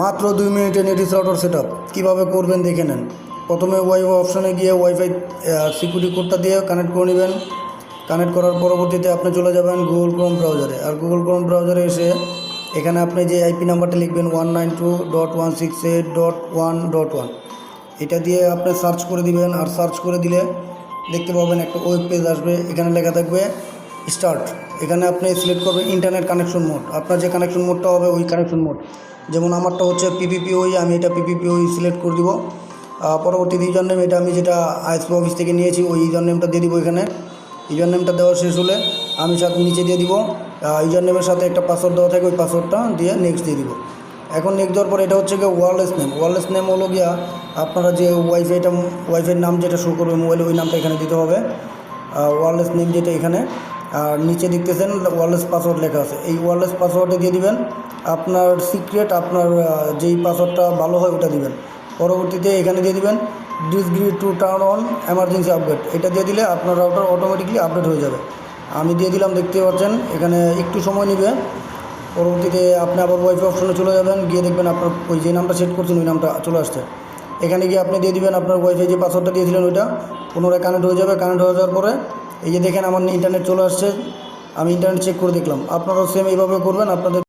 মাত্র দুই মিনিটে নেটিস রাউটার সেট আপ কীভাবে করবেন দেখে নেন। প্রথমে ওয়াইফাই অপশানে গিয়ে ওয়াইফাই সিকিউরিটি কোডটা দিয়ে কানেক্ট করে নেবেন। কানেক্ট করার পরবর্তীতে আপনি চলে যাবেন গুগল ক্রোম ব্রাউজারে আর গুগল ক্রোম ব্রাউজারে এসে এখানে আপনি যে আইপি নাম্বারটা লিখবেন one nine two dot one six eight dot one dot one এটা দিয়ে আপনি সার্চ করে দিবেন। আর সার্চ করে দিলে দেখতে পাবেন একটা ওয়েব পেজ আসবে। এখানে লেখা থাকবে স্টার্ট এখানে আপনি সিলেক্ট করবেন ইন্টারনেট কানেকশন মোড আপনার যে কানেকশন মোডটা হবে ওই কানেকশন মোড যেমন আমারটা হচ্ছে পিপিপিওই আমি এটা পিপিপিওই সিলেক্ট করে দিব। আহ, পরবর্তীতে ইউজার নেম এটা আমি যেটা আইএসপি অফিস থেকে নিয়েছি ওই ইউজার নেমটা দিয়ে দিব এখানে। ইউজার নেমটা দেওয়া শেষ হলে আমি সাথে নিচে দিয়ে দিব। ইউজার নেমের সাথে একটা পাসওয়ার্ড দেওয়া থাকে ওই পাসওয়ার্ডটা দিয়ে নেক্সট দিয়ে দিব। এখন নেক্সট দেওয়ার পর এটা হচ্ছে গিয়ে ওয়ারলেস নেম ওয়ারলেস নেম হলো গিয়া আপনারা যে ওয়াইফাইটা ওয়াইফাইয়ের নাম যেটা শো করবে মোবাইলে ওই নামটা এখানে দিতে হবে। ওয়ারলেস নেম যেটা এখানে। আর নিচে দেখতেছেন ওয়ারলেস পাসওয়ার্ড লেখা আছে। এই ওয়ারলেস পাসওয়ার্ডে দিয়ে দিবেন, আপনার সিক্রেট, আপনার যেই পাসওয়ার্ডটা ভালো হয় ওটা দিবেন। পরবর্তীতে এখানে দিয়ে দিবেন, disagree to turn on emergency update. এটা দিয়ে দিলে আপনার রাউটার অটোমেটিকলি আপডেট হয়ে যাবে। আমি দিয়ে দিলাম দেখতে পাচ্ছেন, এখানে একটু সময় নেবে। পরবর্তীতে আপনি আবার ওয়াইফাই অপশনে চলে যাবেন, গিয়ে দেখবেন আপনার ওই যে নামটা সেট করছেন, ওই নামটা চলে আসছে। এখানে গিয়ে আপনি দিয়ে দিবেন, আপনার ওয়াইফাই যে পাসওয়ার্ডটা দিয়েছিলেন ওইটা, পুনরায় কানেক্ট হয়ে যাবে। কানেক্ট হয়ে যাওয়ার পরে এই যে দেখেন আমার ইন্টারনেট চলে আসছে, আমি ইন্টারনেট চেক করে দেখলাম। আপনারাও সেম এইভাবে করবেন, আপনাদের